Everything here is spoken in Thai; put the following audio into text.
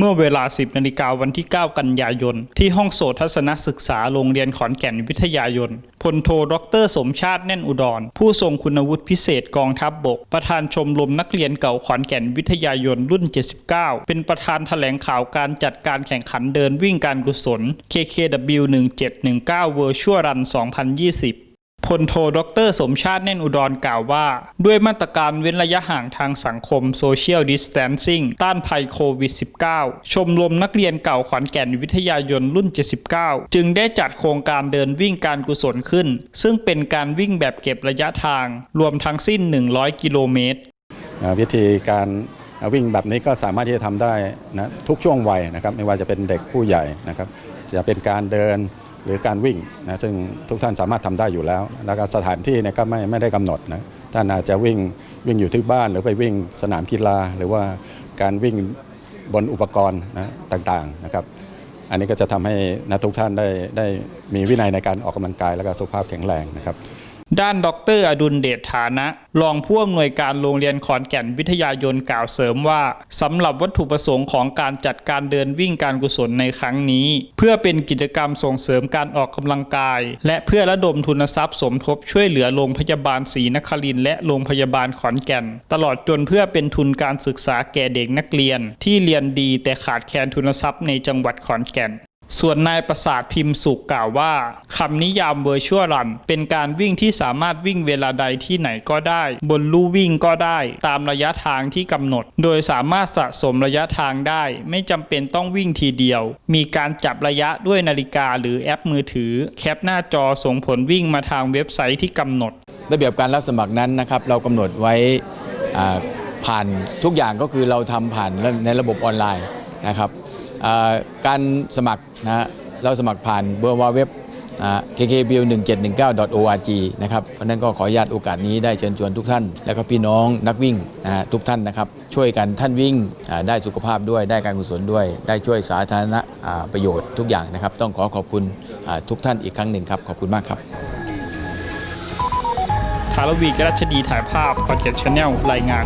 เมื่อเวลา 10นาฬิกาวันที่ 9 กันยายน ที่ห้องโสตทัศนศึกษาโรงเรียนขอนแก่นวิทยายนพลโทดรสมชาติแน่นอุดร ผู้ทรงคุณวุฒิพิเศษกองทัพบบก ประธานชมรมนักเรียนเก่าขอนแก่นวิทยายนรุ่น 79 เป็นประธานแถลงข่าวการจัดการแข่งขันเดินวิ่งการกุศล KKW 1719 Virtual Run 2020 พลโทดร สมชาติแน่นอุดรกล่าวว่า ด้วยมาตรการเว้นระยะห่างทางสังคม Social Distancing ต้านภัยโควิด -19 ชมรมนักเรียนเก่าขอนแก่นวิทยายนรุ่น 79 จึงได้จัดโครงการเดินวิ่งการกุศลขึ้น ซึ่งเป็นการวิ่งแบบเก็บระยะทาง รวมทั้งสิ้น 100 กิโลเมตรวิธีการวิ่งแบบนี้ก็สามารถที่จะทำได้นะทุกช่วงวัยนะครับไม่ว่าจะเป็นเด็กผู้ใหญ่นะครับจะเป็นการเดิน หรือการวิ่งนะซึ่งทุกท่านสามารถทำได้อยู่แล้ว แล้วก็สถานที่เนี่ยก็ไม่ไม่ได้กำหนดนะท่านอาจจะวิ่งวิ่งอยู่ที่บ้านหรือไปวิ่งสนามกีฬา หรือว่าการวิ่งบนอุปกรณ์นะต่างๆนะครับ อันนี้ก็จะทำให้นะทุกท่านได้ได้มีวินัยในการออกกำลังกาย และก็สุขภาพแข็งแรงนะครับ ด้านดรอดุลเดชฐานะ รองผู้อำนวยการโรงเรียนขอนแก่นวิทยายนกล่าวเสริมว่าสำหรับวัตถุประสงค์ของการจัดการเดินวิ่งการกุศลในครั้งนี้ เพื่อเป็นกิจกรรมส่งเสริมการออกกำลังกาย และเพื่อระดมทุนทรัพย์สมทบช่วยเหลือโรงพยาบาลศรีนครินและโรงพยาบาลขอนแก่น ตลอดจนเพื่อเป็นทุนการศึกษาแก่เด็กนักเรียน ที่เรียนดีแต่ขาดแคลนทุนทรัพย์ในจังหวัดขอนแก่น ส่วนนายประสาทพิมพ์สุขกล่าวว่าคำนิยาม Virtual Run เป็นการวิ่งที่สามารถวิ่งเวลาใดที่ไหนก็ได้ บนลู่วิ่งก็ได้ ตามระยะทางที่กำหนด โดยสามารถสะสมระยะทางได้ ไม่จำเป็นต้องวิ่งทีเดียว มีการจับระยะด้วยนาฬิกาหรือแอปมือถือ แคปหน้าจอส่งผลวิ่งมาทางเว็บไซต์ที่กำหนด ระเบียบการรับสมัครนั้นนะครับเรากำหนดไว้ผ่านทุกอย่างก็คือเราทำผ่านในระบบออนไลน์นะครับ การสมัครนะฮะเราสมัครผ่านเบอร์วาเว็บ kkbu 1719 org นะครับ เพราะนั้นก็ขออนุญาตโอกาสนี้ได้เชิญชวนทุกท่าน และก็พี่น้องนักวิ่งนะฮะทุกท่านนะครับ ช่วยกันท่านวิ่งอ่าได้สุขภาพด้วยได้การกุศลด้วย ได้ช่วยสาธารณอ่าประโยชน์ทุกอย่างนะครับ ต้องขอขอบคุณอ่าทุกท่านอีกครั้งหนึ่งครับ ขอบคุณมากครับ ทารวีกรัชดีถ่ายภาพคอนเกตชาแนลรายงาน